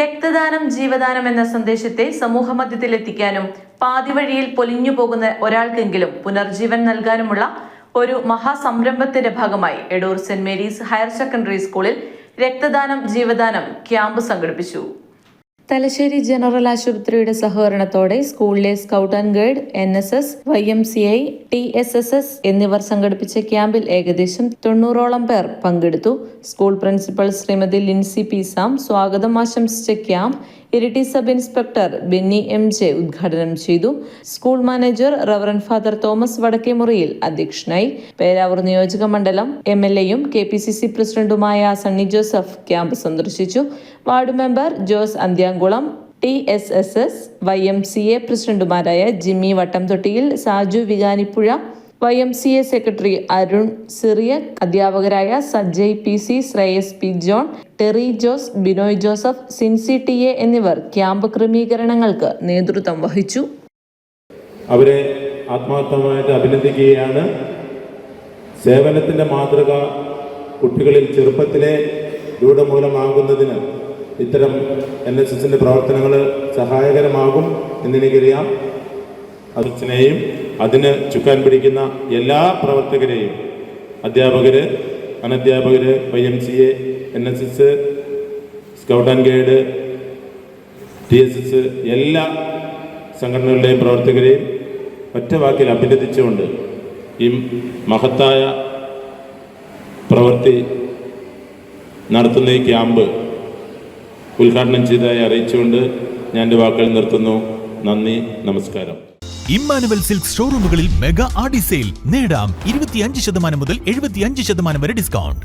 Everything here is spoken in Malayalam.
രക്തദാനം ജീവദാനം എന്ന സന്ദേശത്തെ സമൂഹമധ്യത്തിലെത്തിക്കാനും പാതിവഴിയിൽ പൊലിഞ്ഞു പോകുന്ന ഒരാൾക്കെങ്കിലും പുനർജീവൻ നൽകാനുമുള്ള ഒരു മഹാസംരംഭത്തിന്റെ ഭാഗമായി Edoor Saint Mary's higher secondary സ്കൂളിൽ രക്തദാനം ജീവദാനം ക്യാമ്പ് സംഘടിപ്പിച്ചു. തലശ്ശേരി ജനറൽ ആശുപത്രിയുടെ സഹകരണത്തോടെ സ്കൂളിലെ scout and guide N S S Y M C I T S S S എന്നിവർ സംഘടിപ്പിച്ച ക്യാമ്പിൽ ഏകദേശം തൊണ്ണൂറോളം പേർ പങ്കെടുത്തു. School principal Shrimati Lincy P Sam സ്വാഗതം ആശംസിച്ച camp Iritty sub inspector Benny M J ഉദ്ഘാടനം ചെയ്തു. School manager reverend father Thomas Vadakkemuriyil അധ്യക്ഷനായി. പേരാവൂർ നിയോജക മണ്ഡലം എം എൽ എയും കെ പി സി സി പ്രസിഡന്റുമായ സണ്ണി ജോസഫ് ക്യാമ്പ് സന്ദർശിച്ചു. Ward member Jose Anthyamkulam T S S S Y M C A പ്രസിഡന്റുമാരായ Jimmy Vattamthottiyil Saju Vikanippuzha Y M C A secretary Arun Cyriac അധ്യാപകരായ Sajjay P C Shreyas P John Terry Jose Binoy Joseph Sincy T A എന്നിവർ ക്യാമ്പ് ക്രമീകരണങ്ങൾക്ക് നേതൃത്വം വഹിച്ചു. അവരെ ആത്മാർത്ഥമായിട്ട് അഭിനന്ദിക്കുകയാണ്. സേവനത്തിന്റെ മാതൃക കുട്ടികളിൽ ചെറുപ്പത്തിലെ രൂഢമൂലമാകുന്നതിന് ഇത്തരം എൻ എസ് എസിന്റെ പ്രവർത്തനങ്ങൾ സഹായകരമാകും എന്നെനിക്കറിയാം. അതിനെയും അതിന് ചുക്കാൻ പിടിക്കുന്ന എല്ലാ പ്രവർത്തകരെയും അധ്യാപകര് അനധ്യാപകര് Y M C A N S S scout and guide T S S എല്ലാ സംഘടനകളുടെയും പ്രവർത്തകരെയും ഒറ്റ വാക്കിൽ അഭിനന്ദിച്ചുകൊണ്ട് ഈ മഹത്തായ പ്രവൃത്തി നടത്തുന്ന ഈ ക്യാമ്പ് ഉദ്ഘാടനം ചെയ്തതായി അറിയിച്ചുകൊണ്ട് ഞാൻ എന്റെ വാക്കുകൾ നിർത്തുന്നു. നന്ദി നമസ്കാരം. ഇമ്മാനുവൽ സിൽക്ക് ഷോറൂമുകളിൽ മെഗാ ആഡി സെയിൽ നേടാം ഇരുപത്തിയഞ്ച് ശതമാനം മുതൽ എഴുപത്തിയഞ്ച് ശതമാനം വരെ ഡിസ്കൗണ്ട്.